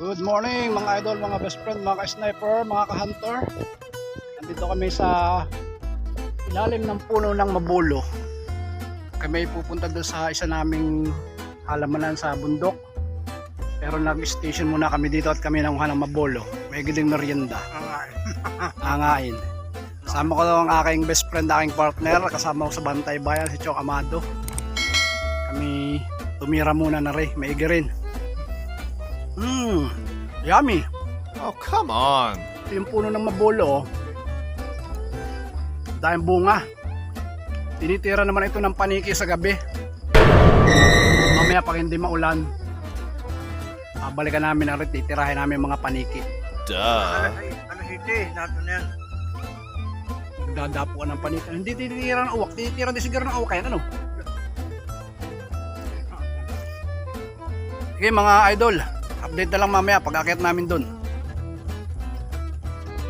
Good morning mga idol, mga best friend, mga ka-sniper, mga ka-hunter. Nandito kami sa ilalim ng puno ng mabulo. Kami ay pupunta doon sa isa naming halamanan sa bundok. Pero nag-station muna kami dito at kami nanguha ng mabulo. May giling merienda. Angain. Kasama ko ang aking best friend, aking partner. Kasama ko sa Bantay Bayan, si Chok Amado. Kami tumira muna na rin. May rin. Mmm, yummy. Oh, come on. Ito yung puno ng mabulo. oh. Dahil bunga. Tinitira naman ito ng paniki sa gabi. Mamaya pag hindi maulan, babalikan namin na rin, titirahin namin mga paniki. Duh. Ano hiti? Nato na yan. Dadapuan ng paniki. Hindi tinitira ng uwak, tinitira din siguro ng uwak. Yan, ano? Sige mga idol, update na lang mamaya pag akit namin dun.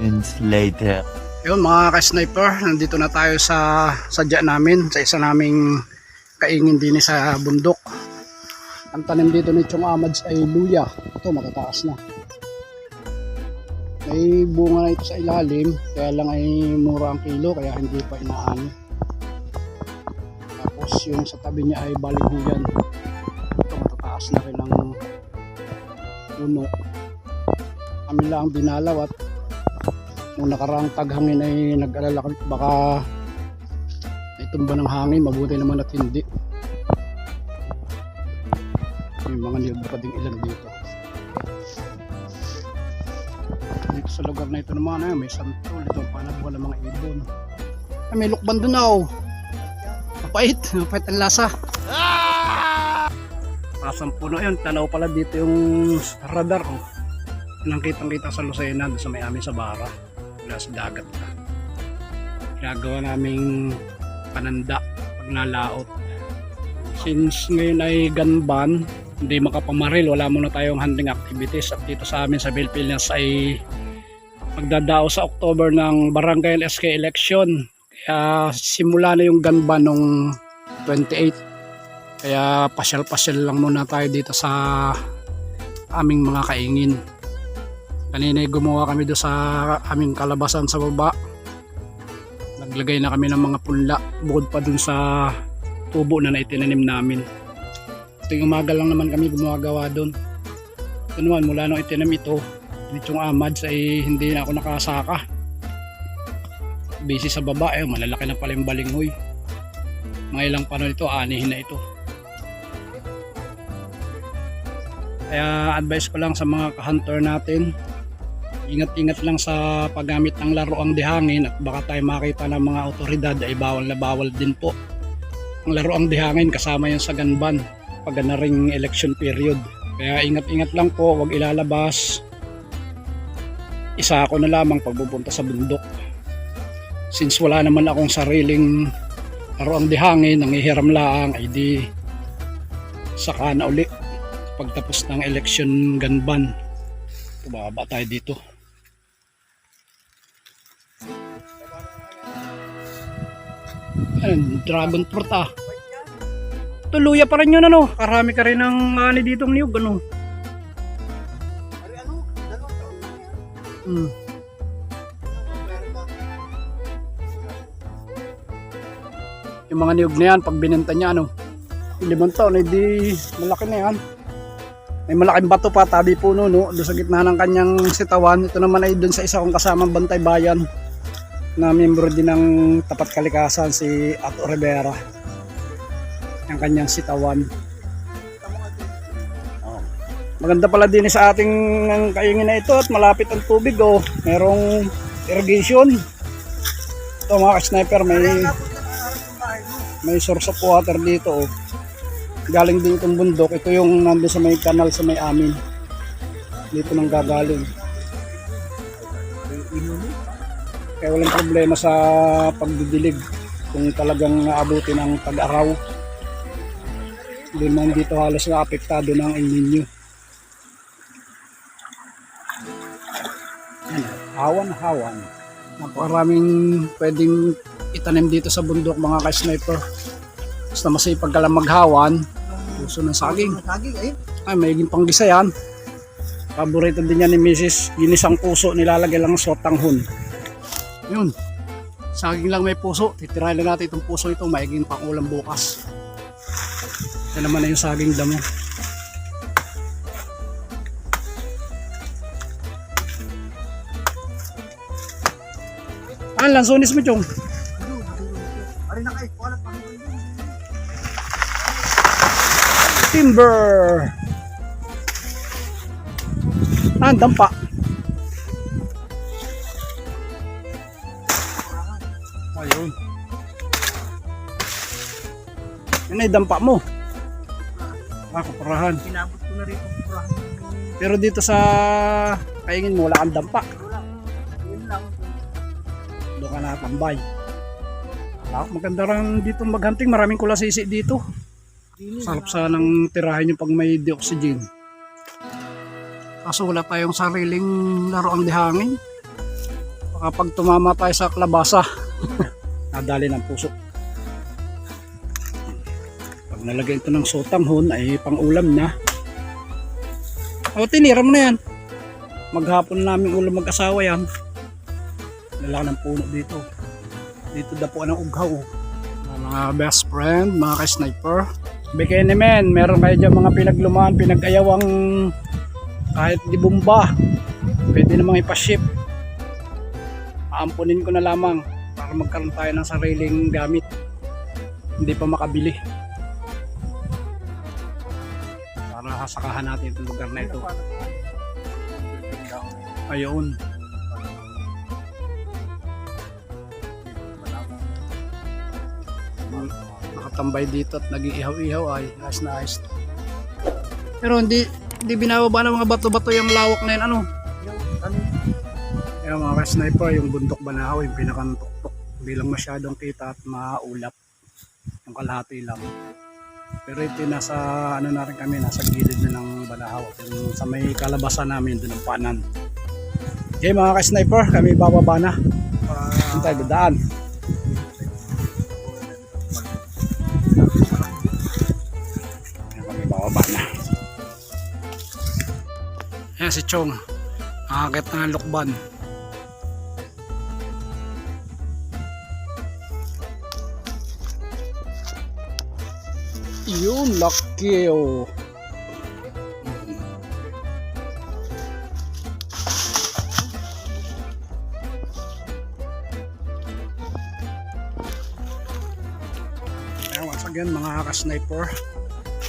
minutes later. Yun mga ka-sniper, nandito na tayo sa sadya namin, sa isa naming kaingin din sa bundok. Ang tanim dito ni Chong Amads ay luya. Ito matataas na. May bunga na ito sa ilalim, kaya lang ay mura ang kilo, kaya hindi pa inaani. Tapos yung sa tabi niya ay baliguyan. Ito matataas na rin ang puno. Kami lang dinalaw at nung nakaraang taghangin ay nag-alala kami baka may tumba ng hangin mabuti naman at hindi. May mga niyog pa ding ilan dito. Dito sa lugar na ito naman ay, may santol ito panabuhan ng mga ibon. Ay, may lukban doon na oh. Mapait mapait ang lasa Pasang puno yun, tanaw pala dito yung radar oh. Kita sa Lucena, sa may amin sa Bara mula sa dagat na. Ginagawa naming pananda pag nalaot. Since ngayon ay ganban, hindi makapamaril, wala muna tayong hunting activities at dito sa amin sa Pilipinas ay magdadao sa October ng Barangay SK election. Kaya simula na yung ganban nung 28. Kaya pasyal-pasyal lang muna tayo dito sa aming mga kaingin. Kanina gumawa kami doon sa aming kalabasan sa baba. Naglagay na kami ng mga punla bukod pa dun sa tubo na naitinanim namin. Tuwing umaga lang naman kami gumagawa doon. Ito naman mula nung itinim ito, itong amads ay hindi na ako nakasaka. Busy sa baba eh, malalaki na pala yung balinghoy. Mga ilang panon ito, anihin na ito. Kaya advice ko lang sa mga ka-hunter natin, ingat-ingat lang sa paggamit ng laruang dihangin at baka tayo makita ng mga otoridad ay bawal na bawal din po. Ang laruang dihangin kasama yan sa ganban pag na ring election period. Kaya ingat-ingat lang po, wag ilalabas. Isa ako na lamang pagpupunta sa bundok. Since wala naman akong sariling laruang dihangin, nangihiram lang, ay di saka na uli pagtapos ng election ganban. Bumaba tayo dito. Ayan, dragon fruit ah. Tuluya pa rin yun ano. Karami ka rin ng ani ditong niyog ano. Hmm. Yung mga niyog na yan, pag binenta niya ano. Limang taon, hindi malaki na yan. May malaking bato pa, tabi puno no. Doon sa gitna ng kanyang sitawan. Ito naman ay doon sa isa kong kasamang bantay bayan na miyembro din ng Tapat Kalikasan si Ato Rivera. Ang kanyang sitawan. Oh. Maganda pala din sa ating ang kaingin na ito at malapit ang tubig oh. Merong irrigation. Ito mga sniper may may source of water dito oh. Galing din itong bundok. Ito yung nandun sa may kanal sa may amin. Dito nang gagaling. Kaya walang problema sa pagdidilig kung talagang naabuti ng tag-araw. Hindi man dito halos na apektado ng El Nino. Hawan-hawan. Napakaraming pwedeng itanim dito sa bundok mga ka-sniper. Basta masipag ka lang maghawan, puso ng saging. Saging eh. Ay, may panggisa yan. Paborito din yan ni Mrs. Ginisang puso, nilalagay lang sa tanghon. Yun. Saging lang may puso. Titirahin lang natin itong puso ito. Maiging pang ulam bukas. Ito naman na yung saging damo. Ah, lansones mo, Chong. Ari na kayo, wala pa. Timber. Ah, dampa. Ayun. Yan ay dampa mo. Ah, kapurahan. Pinabot ko na rin ang purahan. Pero dito sa kaingin mo, wala kang dampa. Yun lang. Doon ka nakatambay. Ah, maganda rin dito maghunting. Maraming kulasisi dito. Sarap sanang tirahin yung pag may dioxygen. Kaso wala tayong sariling laruan di hangin. Baka pag tumama tayo sa klabasa, nadali ng puso. Pag nalagay ito ng sotanghon ay pang ulam na. O tinira mo na yan. Maghapon namin ulam mag-asawa yan. Lalaki ng puno dito. Dito dapuan ng ughaw. Mga best friend, mga ka-sniper. Bikini men, meron kayo dyan mga pinaglumaan, pinag-ayawang kahit di bomba. Pwede namang ipaship. Aampunin ko na lamang para magkaroon tayo ng sariling gamit. Hindi pa makabili. Para hasakahan natin itong lugar na ito. Ayun. Nakatambay dito at nag-iihaw-ihaw ay ayos na ayos. Pero hindi hindi binababa ng mga bato-bato yung lawak na yun ano. Ano? Yung mga sniper, yung bundok banahaw, yung pinakantuktok. Hindi lang masyadong kita at maulap. Yung kalahati lang. Pero ito nasa ano na rin kami, nasa gilid na ng banahaw. Yung sa may kalabasan namin doon ng panan. Okay mga ka-sniper, kami bababa na. Saan tayo dadaan? Ayan si Chong. Akakit na ng lukban. Yun, laki oh. Once again mga ka-sniper.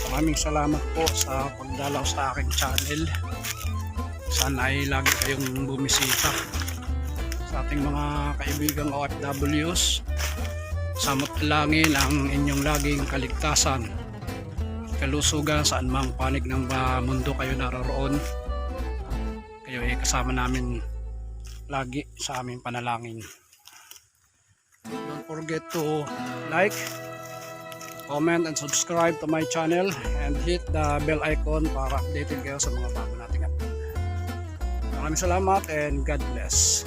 Maraming salamat po sa pagdalaw sa aking channel. Sana ay lagi kayong bumisita sa ating mga kaibigang OFWs. Samot langin ang inyong laging kaligtasan. Kalusugan saan mang panig ng mundo kayo naroroon. Kayo ay kasama namin lagi sa aming panalangin. Don't forget to like, comment and subscribe to my channel and hit the bell icon para updated kayo sa mga bago nating. Maraming salamat and God bless.